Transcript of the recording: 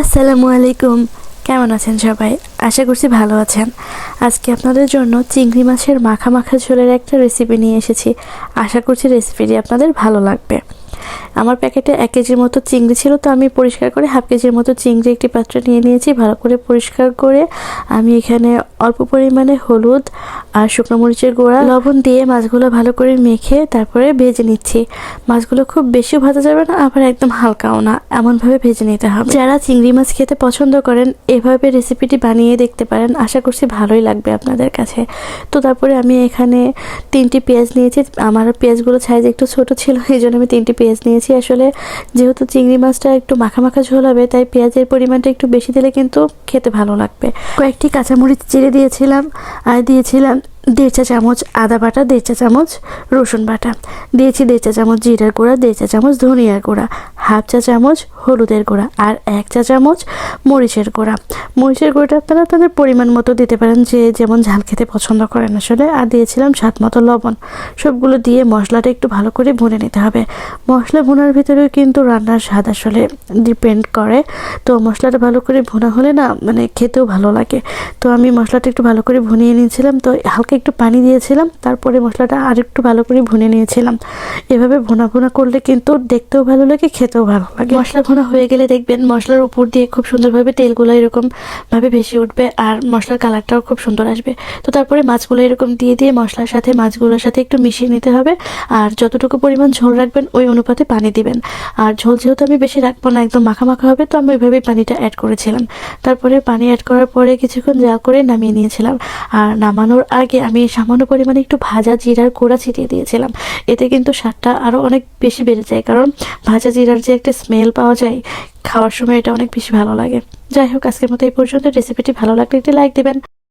আসসালামু আলাইকুম। কেমন আছেন সবাই? আশা করছি ভালো আছেন। আজকে আপনাদের জন্য চিংড়ি মাছের মাখা মাখা ঝোলের একটা রেসিপি নিয়ে এসেছি। আশা করছি রেসিপিটি আপনাদের ভালো লাগবে। আমার প্যাকেটে এক কেজির মতো চিংড়ি ছিল, তো আমি পরিষ্কার করে হাফ কেজির মতো চিংড়ি একটি পাত্রে নিয়ে নিয়েছি, ভালো করে পরিষ্কার করে। আমি এখানে অল্প পরিমাণে হলুদ আর শুকনো মরিচের গুঁড়া, লবণ দিয়ে মাছগুলো ভালো করে মেখে তারপরে ভেজে নিচ্ছি। মাছগুলো খুব বেশি ভাজা যাবে না, আবার একদম হালকাও না, এমনভাবে ভেজে নিতে হবে। যারা চিংড়ি মাছ খেতে পছন্দ করেন, এভাবে রেসিপিটি বানিয়ে দেখতে পারেন, আশা করছি ভালোই লাগবে আপনাদের কাছে। তো তারপরে আমি এখানে তিনটি পেঁয়াজ নিয়েছি, আমার পেঁয়াজগুলো সাইজ একটু ছোট ছিল, এই জন্য আমি তিনটি পেঁয়াজ নিয়েছি। আসলে, যেহেতু চিংড়ি মাছটা একটু মাখা মাখা ঝোল হবে, তাই পেঁয়াজের পরিমাণটা একটু বেশি দিলে কিন্তু খেতে ভালো লাগবে। কয়েকটি কাঁচামরিচ চিড়ে দিয়েছিলাম, আর দিয়েছিলাম দেড় চা চামচ আদা বাটা, দেড় চা চামচ রসুন বাটা। দিয়েছি দেড় চা চামচ জিরার গুঁড়া, দেড় চা চামচ ধনিয়ার গুঁড়া, হাফ চা চামচ হলুদের গুঁড়া আর এক চা চামচ মরিচের গুঁড়া। মরিচের গুঁড়োটা আপনারা আপনাদের পরিমাণ মতো দিতে পারেন যে যেমন ঝাল খেতে পছন্দ করেন আসলে। আর দিয়েছিলাম স্বাদ মতো লবণ। সবগুলো দিয়ে মশলাটা একটু ভালো করে ভুনে নিতে হবে। মশলা ভুনার ভিতরেও কিন্তু রান্নার স্বাদ আসলে ডিপেন্ড করে। তো মশলাটা ভালো করে ভুনা হলে না মানে খেতেও ভালো লাগে। তো আমি মশলাটা একটু ভালো করে ভুনিয়ে নিয়েছিলাম। তো হালকা একটু পানি দিয়েছিলাম। তারপরে মশলাটা আর একটু ভালো করে ভুনে নিয়েছিলাম। এভাবে ভুনা ভুনা করলে কিন্তু দেখতেও ভালো লাগে, খেতেও ভালো লাগে। মশলা ভুনা হয়ে গেলে দেখবেন মশলার উপর দিয়ে খুব সুন্দরভাবে তেলগুলো এরকম ভাবে ভেসে উঠবে আর মশলার কালারটাও খুব সুন্দর আসবে। তো তারপরে মাছগুলো এরকম দিয়ে দিয়ে মশলার সাথে, মাছগুলোর সাথে একটু মিশিয়ে নিতে হবে আর যতটুকু পরিমাণ ঝোল রাখবেন ওই অনুপাতে পানি দিবেন। আর ঝোল যেহেতু আমি বেশি রাখব না, একদম মাখা মাখা হবে, তো আমি ওইভাবেই পানিটা অ্যাড করেছিলাম। তারপরে পানি অ্যাড করার পরে কিছুক্ষণ জাল করে নামিয়ে নিয়েছিলাম। আর নামানোর আগে আমি সামান্য পরিমাণে একটু ভাজা জিরার গুঁড়া ছিটিয়ে দিয়েছিলাম। এতে কিন্তু স্বাদটা আরও অনেক বেশি বেড়ে যায়, কারণ ভাজা জিরার যে একটা স্মেল পাওয়া যায় খাওয়ার সময় এটা অনেক বেশি ভালো লাগে। যাই হোক, আজকের মতো এই পর্যন্ত। রেসিপিটি ভালো লাগলে একটি লাইক দেবেন।